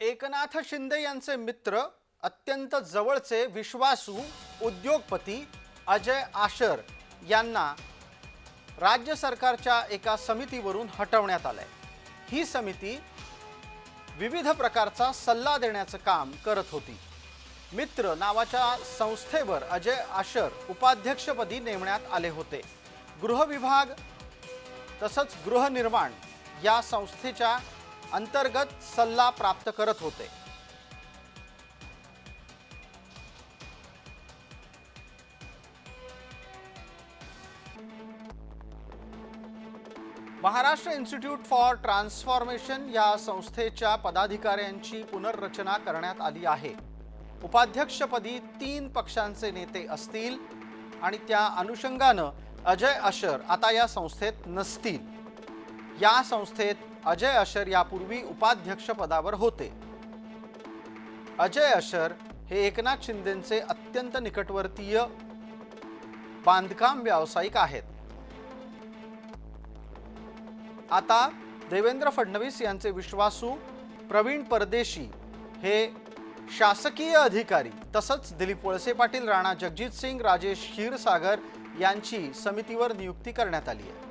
एकनाथ शिंदे यांचे मित्र अत्यंत जवळचे विश्वासू उद्योगपती अजय आशर यांना राज्य सरकारच्या एका समितीवरून हटवण्यात आलंय. ही समिती विविध प्रकारचा सल्ला देण्याचं काम करत होती. मित्र नावाच्या संस्थेवर अजय आशर उपाध्यक्षपदी नेमण्यात आले होते. गृहविभाग तसंच गृहनिर्माण या संस्थेच्या अंतर्गत सल्ला प्राप्त करत होते. महाराष्ट्र इन्स्टिट्यूट फॉर ट्रान्सफॉर्मेशन या संस्थेच्या पदाधिकाऱ्यांची पुनर्रचना करण्यात आली आहे. उपाध्यक्षपदी तीन पक्षांचे नेते असतील आणि त्या अनुषंगानं अजय अशर आता या संस्थेत नसतील. या संस्थेत अजय अशर यापूर्वी उपाध्यक्ष पदावर होते. अजय अशर हे एकनाथ शिंदेचे अत्यंत निकटवर्तीय बांधकाम व्यावसायिक आहेत. आता देवेंद्र फडणवीस यांचे विश्वासू प्रवीण परदेशी हे शासकीय अधिकारी तसंच दिलीप वळसे पाटील राणा जगजित सिंग राजेश क्षीरसागर यांची समितीवर नियुक्ती करण्यात आली आहे.